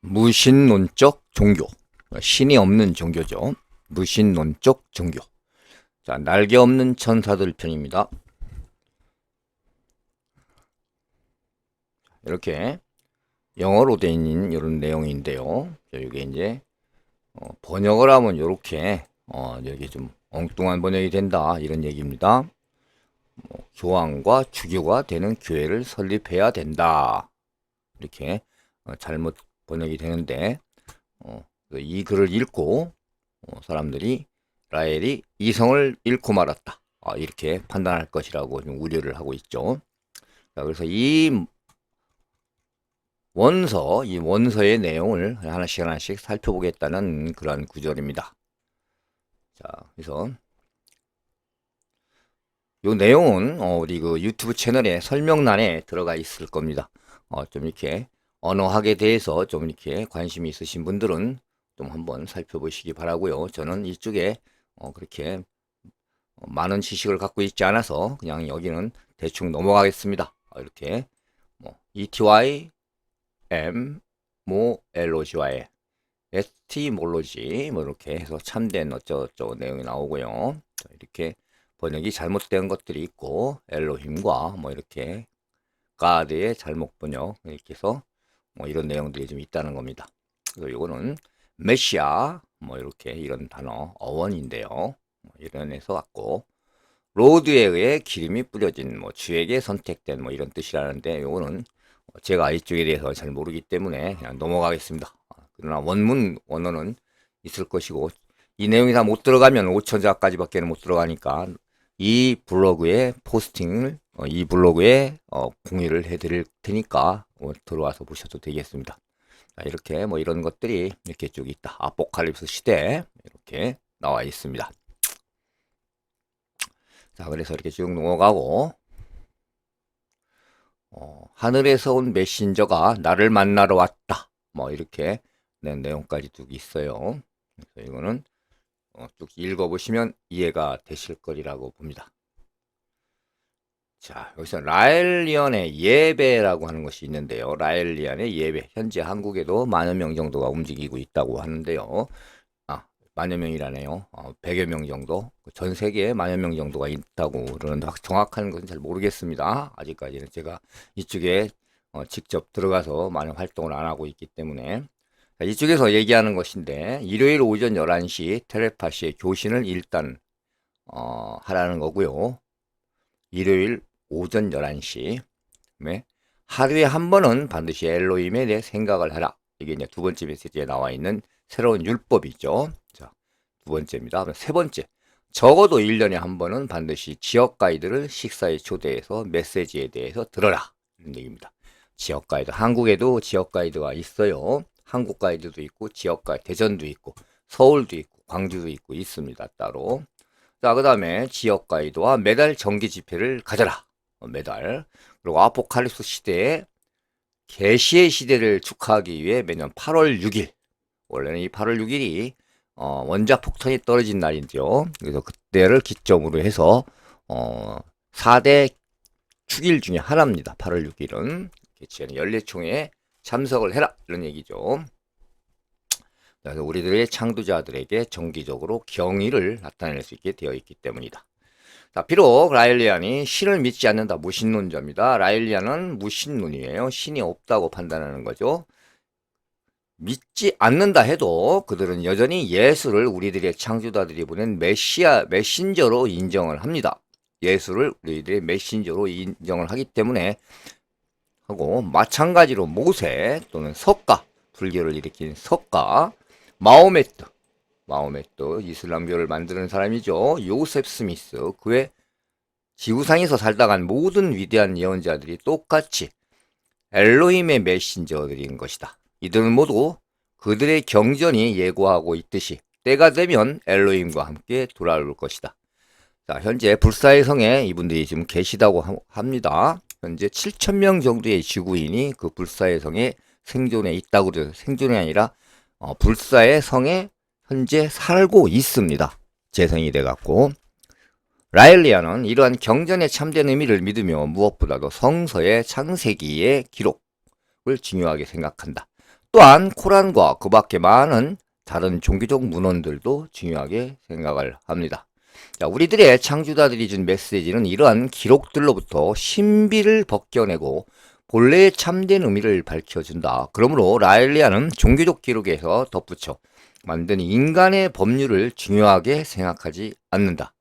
무신론적 종교. 신이 없는 종교죠. 무신론적 종교. 자, 날개 없는 천사들 편입니다. 이렇게 영어로 돼 있는 이런 내용인데요. 자, 이게 이제 어, 번역을 하면 이렇게 어, 여기 좀 엉뚱한 번역이 된다 이런 얘기입니다. 뭐, 교황과 주교가 되는 교회를 설립해야 된다. 이렇게 어, 잘못 번역이 되는데 어, 이 글을 읽고 어, 사람들이 라헬이 이성을 잃고 말았다. 아, 이렇게 판단할 것이라고 좀 우려를 하고 있죠. 자, 그래서 이 원서, 이 원서의 내용을 하나씩 하나씩 살펴보겠다는 그런 구절입니다. 자, 그래서 요 내용은 어, 우리 그 유튜브 채널에 설명란에 들어가 있을 겁니다. 어, 좀 이렇게 언어학에 대해서 좀 이렇게 관심이 있으신 분들은 좀 한번 살펴보시기 바라고요. 저는 이쪽에 어, 그렇게 많은 지식을 갖고 있지 않아서 그냥 여기는 대충 넘어가겠습니다. 어, 이렇게 뭐 ETY M 모 LOGY 에티몰로지 뭐 이렇게 해서 참된 어쩌고저쩌고 내용이 나오고요. 자, 이렇게 번역이 잘못된 것들이 있고 엘로힘과 뭐 이렇게 가드의 잘못 번역 이렇게 해서 뭐 이런 내용들이 좀 있다는 겁니다. 그래서 이거는 메시아 뭐 이렇게 이런 단어 어원인데요. 뭐 이런 에서 왔고 로드에 의해 기름이 뿌려진 뭐 주에게 선택된 뭐 이런 뜻이라는데 이거는 제가 이쪽에 대해서 잘 모르기 때문에 그냥 넘어가겠습니다. 그러나 원문 원어는 있을 것이고 이 내용이 다 못 들어가면 5천자까지밖에 못 들어가니까 이 블로그에 포스팅을 어, 이 블로그에 어, 공유를 해드릴 테니까 어, 들어와서 보셔도 되겠습니다. 자, 이렇게 뭐 이런 것들이 이렇게 쭉 있다. 아포칼립스 시대 이렇게 나와 있습니다. 자, 그래서 이렇게 쭉 넘어가고 어, 하늘에서 온 메신저가 나를 만나러 왔다. 뭐 이렇게 네, 내용까지 쭉 있어요. 그래서 이거는 어, 쭉 읽어보시면 이해가 되실 거리라고 봅니다. 자, 여기서 라엘리언의 예배라고 하는 것이 있는데요. 라엘리안의 예배. 현재 한국에도 만여 명 정도가 움직이고 있다고 하는데요. 아, 만여 명이라네요. 어, 100여 명 정도. 전 세계에 만여 명 정도가 있다고 그러는데 정확한 것은 잘 모르겠습니다. 아직까지는 제가 이쪽에 어, 직접 들어가서 많은 활동을 안 하고 있기 때문에 자, 이쪽에서 얘기하는 것인데 일요일 오전 11시 텔레파시의 교신을 일단 어, 하라는 거고요. 일요일 오전 11시 네. 하루에 한 번은 반드시 엘로힘에 대해 생각을 하라. 이게 이제 두 번째 메시지에 나와 있는 새로운 율법이죠. 자, 두 번째입니다. 세 번째. 적어도 1년에 한 번은 반드시 지역 가이드를 식사에 초대해서 메시지에 대해서 들어라. 이런 얘기입니다. 지역 가이드. 한국에도 지역 가이드가 있어요. 한국 가이드도 있고 지역 가이드 대전도 있고 서울도 있고 광주도 있고 있습니다. 따로. 자, 그 다음에 지역 가이드와 매달 정기 집회를 가져라. 어, 매달. 그리고 아포칼립스 시대에 계시의 시대를 축하하기 위해 매년 8월 6일. 원래는 이 8월 6일이 어, 원자 폭탄이 떨어진 날인데요. 그래서 그때를 기점으로 해서 어, 4대 축일 중에 하나입니다. 8월 6일은 개최하는 연례총회에 참석을 해라 이런 얘기죠. 그래서 우리들의 창조자들에게 정기적으로 경의를 나타낼 수 있게 되어 있기 때문이다. 자, 비록 라일리안이 신을 믿지 않는다 무신론자입니다. 라일리안은 무신론이에요. 신이 없다고 판단하는 거죠. 믿지 않는다 해도 그들은 여전히 예수를 우리들의 창조자들이 보낸 메시아 메신저로 인정을 합니다. 예수를 우리들의 메신저로 인정을 하기 때문에 하고 마찬가지로 모세 또는 석가 불교를 일으킨 석가 마오메트 마오메트 이슬람교를 만드는 사람이죠. 요셉 스미스. 그의 지구상에서 살다 간 모든 위대한 예언자들이 똑같이 엘로힘의 메신저들인 것이다. 이들은 모두 그들의 경전이 예고하고 있듯이 때가 되면 엘로힘과 함께 돌아올 것이다. 자 현재 불사의 성에 이분들이 지금 계시다고 합니다. 현재 7천명 정도의 지구인이 그 불사의 성에 생존해 있다고 그래서 생존이 아니라 어, 불사의 성에 현재 살고 있습니다. 재생이 돼갖고 라일리아는 이러한 경전에 참된 의미를 믿으며 무엇보다도 성서의 창세기의 기록을 중요하게 생각한다. 또한 코란과 그 밖에 많은 다른 종교적 문헌들도 중요하게 생각을 합니다. 자, 우리들의 창조자들이 준 메시지는 이러한 기록들로부터 신비를 벗겨내고 본래의 참된 의미를 밝혀준다. 그러므로 라일리아는 종교적 기록에서 덧붙여 만든 인간의 법률을 중요하게 생각하지 않는다.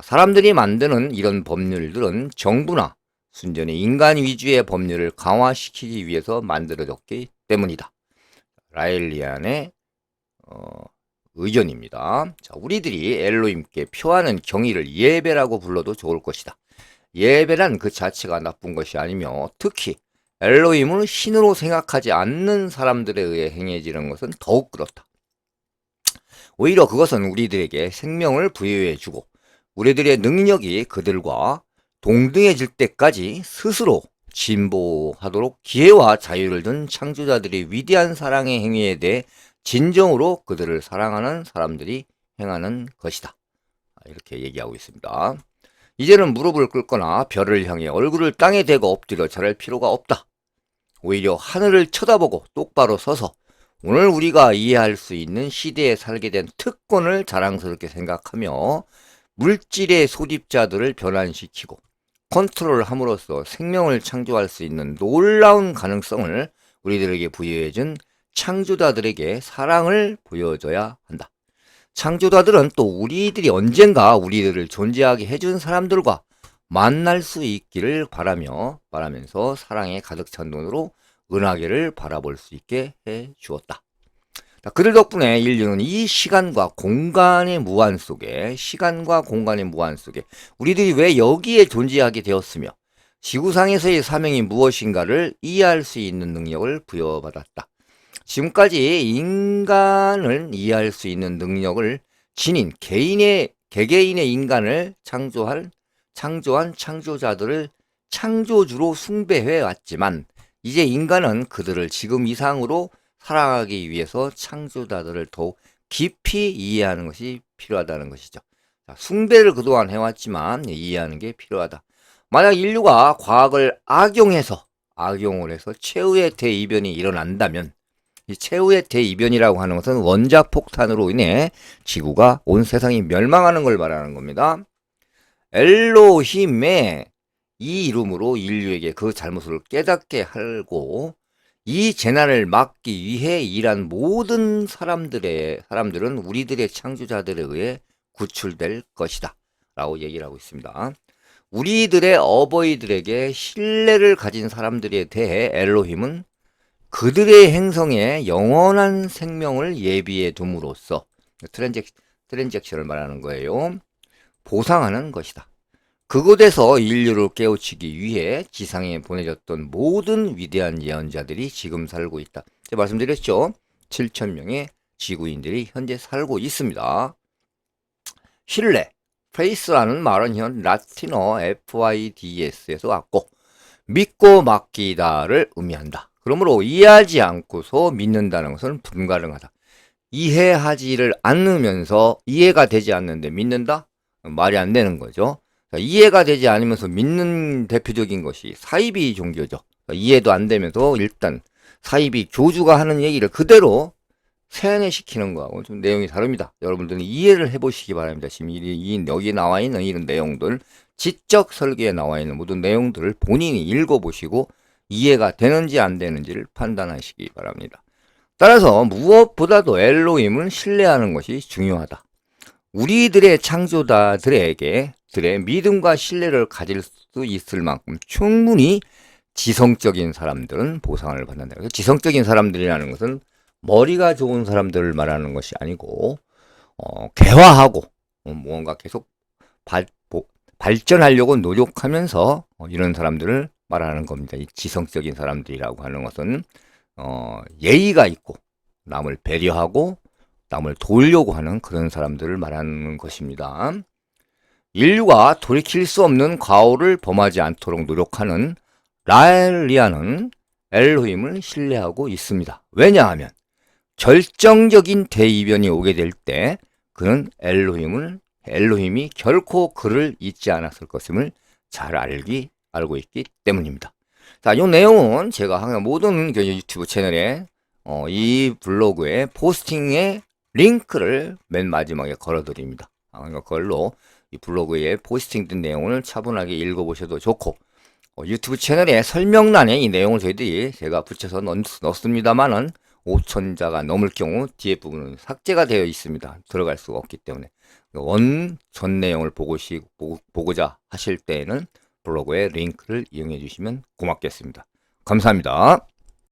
사람들이 만드는 이런 법률들은 정부나 순전히 인간 위주의 법률을 강화시키기 위해서 만들어졌기 때문이다. 라일리안의 어, 의견입니다. 자, 우리들이 엘로임께 표하는 경의를 예배라고 불러도 좋을 것이다. 예배란 그 자체가 나쁜 것이 아니며 특히 엘로임을 신으로 생각하지 않는 사람들에 의해 행해지는 것은 더욱 그렇다. 오히려 그것은 우리들에게 생명을 부여해주고 우리들의 능력이 그들과 동등해질 때까지 스스로 진보하도록 기회와 자유를 둔 창조자들의 위대한 사랑의 행위에 대해 진정으로 그들을 사랑하는 사람들이 행하는 것이다. 이렇게 얘기하고 있습니다. 이제는 무릎을 꿇거나 별을 향해 얼굴을 땅에 대고 엎드려 절할 필요가 없다. 오히려 하늘을 쳐다보고 똑바로 서서 오늘 우리가 이해할 수 있는 시대에 살게 된 특권을 자랑스럽게 생각하며 물질의 소집자들을 변환시키고 컨트롤함으로써 생명을 창조할 수 있는 놀라운 가능성을 우리들에게 부여해준 창조자들에게 사랑을 보여줘야 한다. 창조자들은 또 우리들이 언젠가 우리들을 존재하게 해준 사람들과 만날 수 있기를 바라며 바라면서 사랑에 가득 찬 눈으로 은하계를 바라볼 수 있게 해 주었다. 그들 덕분에 인류는 이 시간과 공간의 무한 속에 시간과 공간의 무한 속에 우리들이 왜 여기에 존재하게 되었으며 지구상에서의 사명이 무엇인가를 이해할 수 있는 능력을 부여받았다. 지금까지 인간을 이해할 수 있는 능력을 지닌 개인의 개개인의 인간을 창조할 창조한 창조자들을 창조주로 숭배해 왔지만 이제 인간은 그들을 지금 이상으로 살아가기 위해서 창조자들을 더욱 깊이 이해하는 것이 필요하다는 것이죠. 자, 숭배를 그동안 해왔지만 이해하는 게 필요하다. 만약 인류가 과학을 악용해서 악용을 해서 최후의 대이변이 일어난다면 이 최후의 대이변이라고 하는 것은 원자 폭탄으로 인해 지구가 온 세상이 멸망하는 걸 말하는 겁니다. 엘로힘의 이 이름으로 인류에게 그 잘못을 깨닫게 하고 이 재난을 막기 위해 일한 모든 사람들의 사람들은 우리들의 창조자들에 의해 구출될 것이다. 라고 얘기를 하고 있습니다. 우리들의 어버이들에게 신뢰를 가진 사람들에 대해 엘로힘은 그들의 행성에 영원한 생명을 예비해 둠으로써 트랜잭, 트랜잭션을 말하는 거예요. 보상하는 것이다. 그곳에서 인류를 깨우치기 위해 지상에 보내졌던 모든 위대한 예언자들이 지금 살고 있다. 제가 말씀드렸죠. 7천명의 지구인들이 현재 살고 있습니다. 신뢰, 페이스라는 말은 현 라틴어 FIDS에서 왔고 믿고 맡기다를 의미한다. 그러므로 이해하지 않고서 믿는다는 것은 불가능하다. 이해하지를 않으면서 이해가 되지 않는데 믿는다? 말이 안 되는 거죠. 이해가 되지 않으면서 믿는 대표적인 것이 사이비 종교죠. 이해도 안 되면서 일단 사이비 교주가 하는 얘기를 그대로 세뇌시키는 거하고 좀 내용이 다릅니다. 여러분들은 이해를 해보시기 바랍니다. 지금 이, 이 여기 나와 있는 이런 내용들, 지적 설계에 나와 있는 모든 내용들을 본인이 읽어보시고 이해가 되는지 안 되는지를 판단하시기 바랍니다. 따라서 무엇보다도 엘로힘을 신뢰하는 것이 중요하다. 우리들의 창조자들에게 들의 믿음과 신뢰를 가질 수 있을 만큼 충분히 지성적인 사람들은 보상을 받는다. 지성적인 사람들이라는 것은 머리가 좋은 사람들을 말하는 것이 아니고 어, 개화하고 어, 무언가 계속 발, 보, 발전하려고 노력하면서 어, 이런 사람들을 말하는 겁니다. 이 지성적인 사람들이라고 하는 것은 어, 예의가 있고 남을 배려하고 남을 도우려고 하는 그런 사람들을 말하는 것입니다. 인류가 돌이킬 수 없는 과오를 범하지 않도록 노력하는 라엘리아는 엘로힘을 신뢰하고 있습니다. 왜냐하면 결정적인 대이변이 오게 될 때 그는 엘로힘을 엘로힘이 결코 그를 잊지 않았을 것임을 잘 알기 알고 있기 때문입니다. 자, 이 내용은 제가 항상 모든 유튜브 채널에 어, 이 블로그에 포스팅에 링크를 맨 마지막에 걸어드립니다. 아, 그러니까 그걸로 이 블로그에 포스팅된 내용을 차분하게 읽어보셔도 좋고 어, 유튜브 채널에 설명란에 이 내용을 저희들이 제가 붙여서 넣, 넣습니다만은 5천자가 넘을 경우 뒤에 부분은 삭제가 되어 있습니다. 들어갈 수가 없기 때문에 원 전 내용을 보고시, 보, 보고자 하실 때에는 블로그에 링크를 이용해 주시면 고맙겠습니다. 감사합니다.